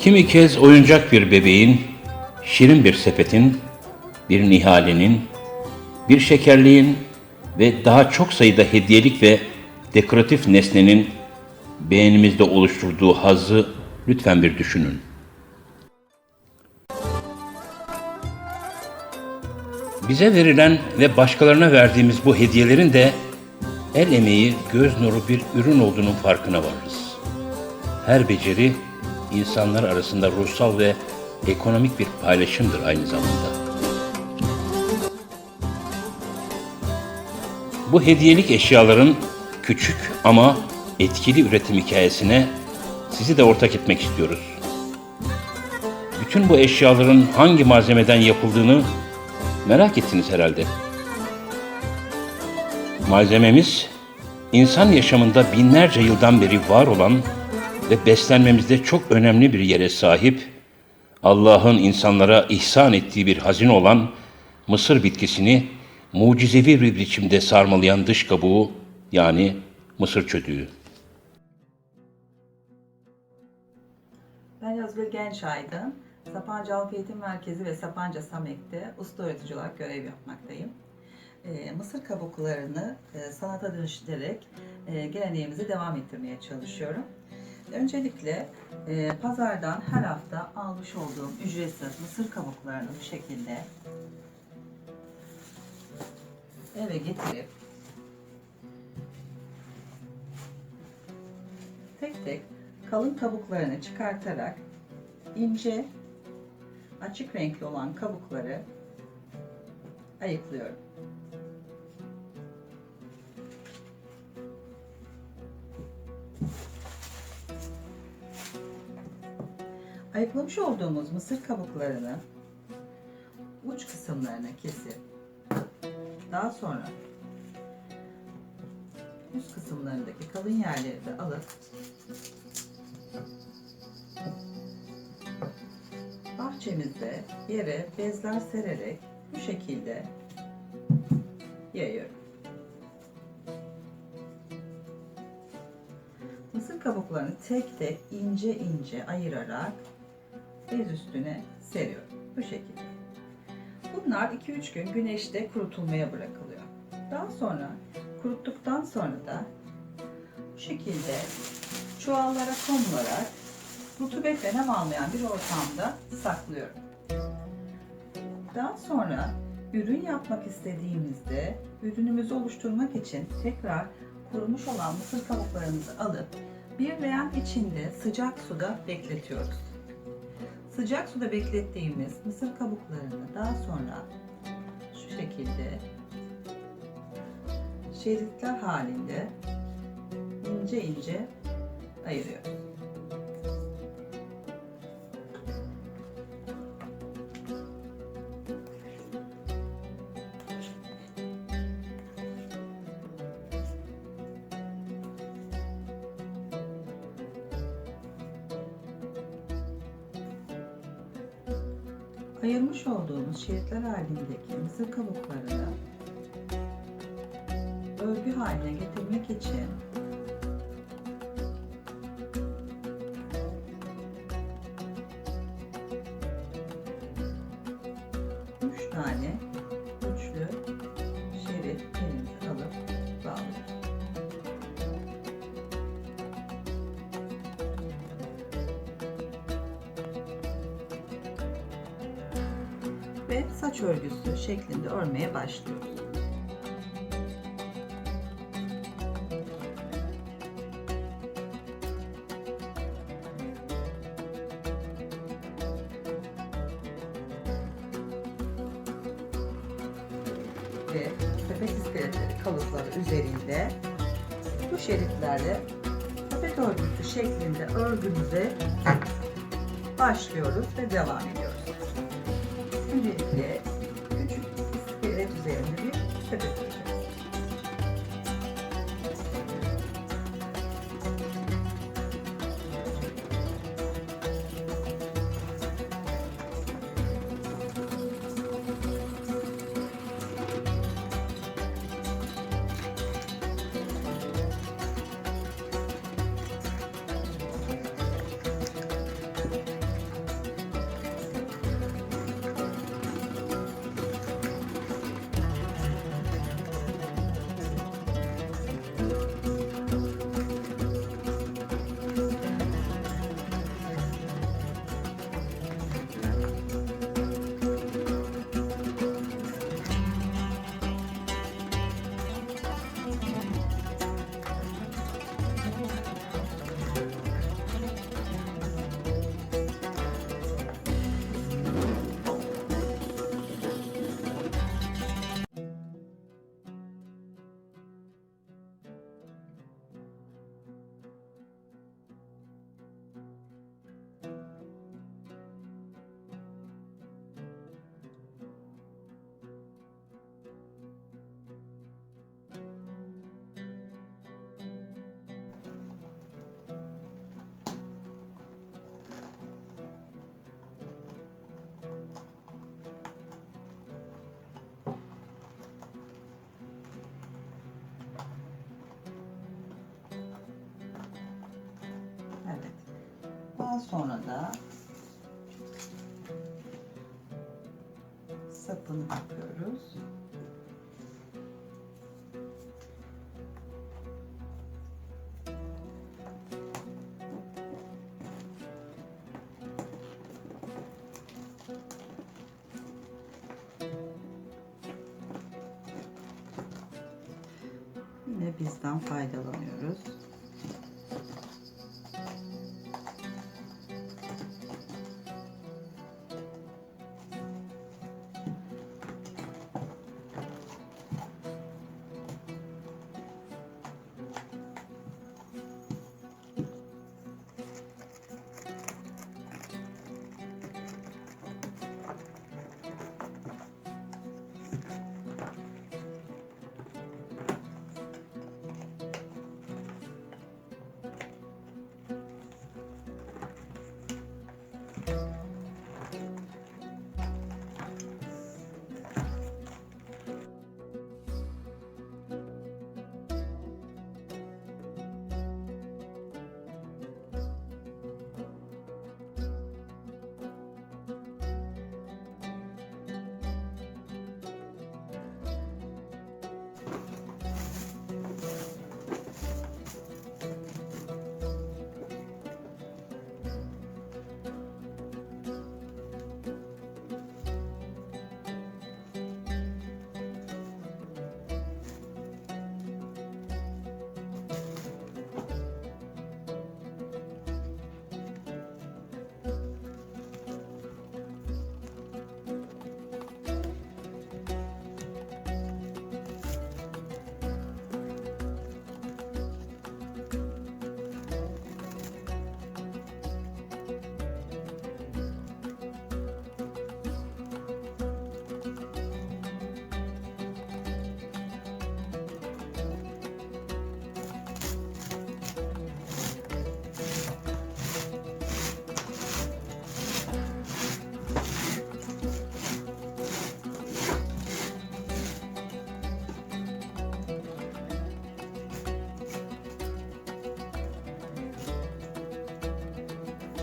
Kimi kez oyuncak bir bebeğin, şirin bir sepetin, bir nihalenin, bir şekerliğin ve daha çok sayıda hediyelik ve dekoratif nesnenin beğenimizde oluşturduğu hazzı lütfen bir düşünün. Bize verilen ve başkalarına verdiğimiz bu hediyelerin de el emeği, göz nuru bir ürün olduğunun farkına varırız. Her beceri insanlar arasında ruhsal ve ekonomik bir paylaşımdır aynı zamanda. Bu hediyelik eşyaların küçük ama etkili üretim hikayesine sizi de ortak etmek istiyoruz. Bütün bu eşyaların hangi malzemeden yapıldığını merak ettiniz herhalde. Malzememiz insan yaşamında binlerce yıldan beri var olan ve beslenmemizde çok önemli bir yere sahip Allah'ın insanlara ihsan ettiği bir hazine olan mısır bitkisini mucizevi bir biçimde sarmalayan dış kabuğu yani mısır çötüğü. Ben Yazgül Gençaydın. Sapanca Halk Eğitim Merkezi ve Sapanca Samek'te usta öğretici olarak görev yapmaktayım. Ee, mısır kabuklarını e, sanata dönüştürerek e, geleneğimizi devam ettirmeye çalışıyorum. Öncelikle e, pazardan her hafta almış olduğum ücretsiz mısır kabuklarını bu şekilde eve getirip tek tek kalın kabuklarını çıkartarak ince açık renkli olan kabukları ayıklıyorum. Ayıklamış olduğumuz mısır kabuklarını uç kısımlarına kesip daha sonra üst kısımlarındaki kalın yerleri de alıp bahçemizde yere bezler sererek bu şekilde yayıyorum. Mısır kabuklarını tek tek ince ince ayırarak bez üstüne seriyorum. Bu şekilde. Bunlar 2-3 gün güneşte kurutulmaya bırakılıyor. Daha sonra kuruttuktan sonra da bu şekilde çuvallara konularak rutubet ve nem almayan bir ortamda saklıyorum. Daha sonra ürün yapmak istediğimizde ürünümüzü oluşturmak için tekrar kurumuş olan mısır kabuklarımızı alıp bir leğen içinde sıcak suda bekletiyoruz. Sıcak suda beklettiğimiz mısır kabuklarını daha sonra şu şekilde şeritler halinde ince ince ayırıyoruz. Ayırmış olduğumuz şeritler halindeki mısır kabuklarını örgü haline getirmek için üç tane ve saç örgüsü şeklinde örmeye başlıyoruz. Ve sepet iskeletleri kalıpları üzerinde bu şeritlerle sepet örgüsü şeklinde örgümüze başlıyoruz ve devam ediyoruz. Öncelikle küçük iskelet üzerinde bir sepet sonra da sapını takıyoruz. Yine bizden faydalanıyoruz.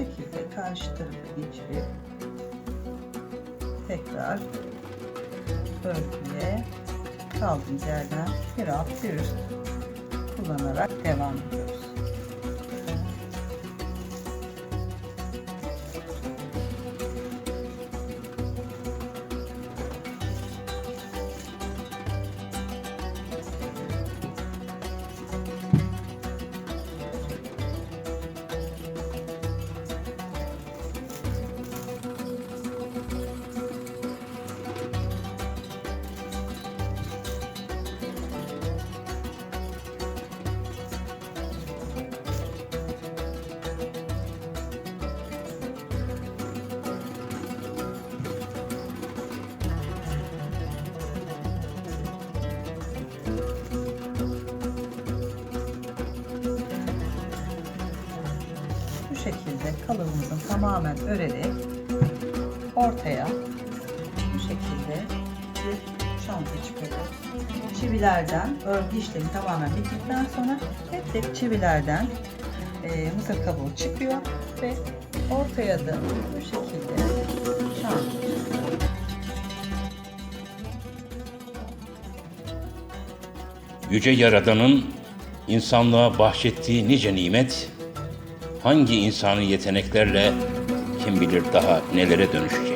Şekilde karşı tarafa geçirip tekrar örgüye kaldığımız yerden bir alt bir üst kullanarak devam ediyoruz. Şekilde kalıbımızı tamamen örerek ortaya bu şekilde bir çanta çıkarıyoruz. Çivilerden örgü işlemi tamamen bittikten sonra tek tek çivilerden e, mısır kabuğu çıkıyor ve ortaya da bu şekilde çanta Yüce Yaradan'ın insanlığa bahşettiği nice nimet, hangi insani yeteneklerle kim bilir daha nelere dönüşecek.